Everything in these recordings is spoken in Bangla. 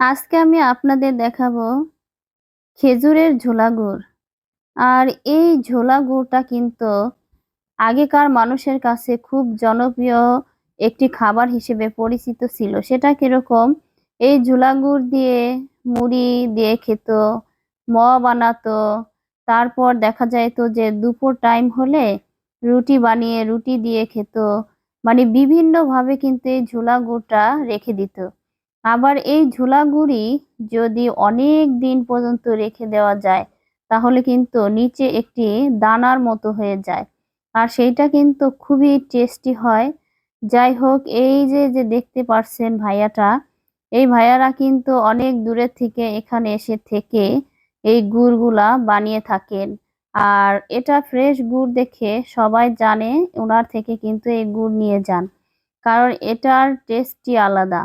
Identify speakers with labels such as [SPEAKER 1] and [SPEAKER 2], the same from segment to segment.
[SPEAKER 1] আজকে আমি আপনাদের দেখাবো খেজুরের ঝোলা গুড়। আর এই ঝোলা গুড়টা কিন্তু আগেকার মানুষের কাছে খুব জনপ্রিয় একটি খাবার হিসেবে পরিচিত ছিল। সেটা কীরকম? এই ঝোলা গুড় দিয়ে মুড়ি দিয়ে খেত ম বানাতো, তারপর দেখা যাইতো যে দুপুর টাইম হলে রুটি বানিয়ে রুটি দিয়ে খেত। মানে বিভিন্নভাবে কিন্তু এই ঝোলা গুড়টা রেখে দিত। আবার এই ঝোলা গুড়ি যদি অনেক দিন পর্যন্ত রেখে দেওয়া যায়, তাহলে কিন্তু নিচে একটি দানার মতো হয়ে যায়। আর সেইটা কিন্তু খুবই টেস্টি হয়। যাই হোক, এই যে যে দেখতে পারছেন ভাইয়াটা, এই ভাইয়ারা কিন্তু অনেক দূরের থেকে এখানে এসে থেকে এই গুড়গুলা বানিয়ে থাকেন। আর এটা ফ্রেশ গুড় দেখে সবাই জানে ওনার থেকে কিন্তু এই গুড় নিয়ে যান। কারণ এটার টেস্টই আলাদা।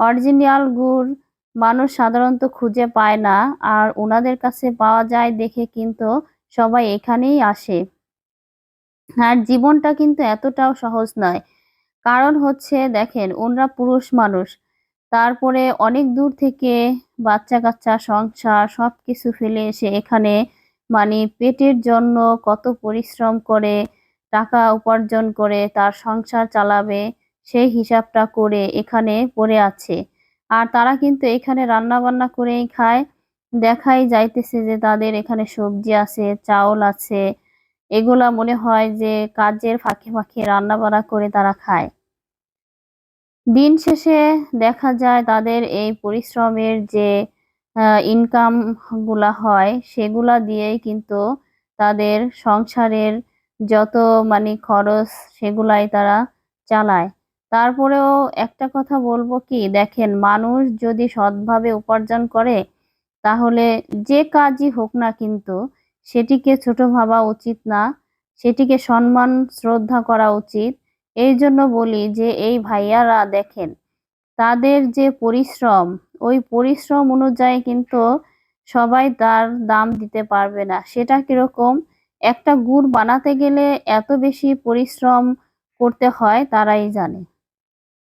[SPEAKER 1] অরিজিনাল গুড় মানুষ সাধারণত খুঁজে পায় না, আর ওনাদের কাছে পাওয়া যায় দেখে কিন্তু সবাই এখানেই আসে। আর জীবনটা কিন্তু এতটাও সহজ নয়। কারণ হচ্ছে দেখেন ওনারা পুরুষ মানুষ। তারপরে অনেক দূর থেকে বাচ্চা কাচ্চা সংসার সব কিছু ফেলে এসে এখানে মানে পেটের জন্য কত পরিশ্রম করে, টাকা উপার্জন করে তার সংসার চালাবে। সেই হিসাবটা করে এখানে পড়ে আছে। আর তারা কিন্তু এখানে রান্না বান্না করেই খায়। দেখাই যাইতেছে যে তাদের এখানে সবজি আছে, চাউল আছে। এগুলা মনে হয় যে কাজের ফাঁকে ফাঁকে রান্না বান্না করে তারা খায়। দিন শেষে দেখা যায় তাদের এই পরিশ্রমের যে ইনকামগুলা হয়, সেগুলা দিয়েই কিন্তু তাদের সংসারের যত মানে খরচ সেগুলাই তারা চালায়। তারপরেও একটা কথা বলব কি, দেখেন মানুষ যদি সৎভাবে উপার্জন করে, তাহলে যে কাজই হোক না কিন্তু, সেটিকে ছোট ভাবা উচিত না, সেটিকে সম্মান, শ্রদ্ধা করা উচিত। এই জন্য বলি যে, এই ভাইয়ারা দেখেন, তাদের যে পরিশ্রম, ওই পরিশ্রম অনুযায়ী কিন্তু সবাই তার দাম দিতে পারবে না। সেটা কীরকম, একটা গুড় বানাতে গেলে এত বেশি পরিশ্রম করতে হয় তারাই জানে।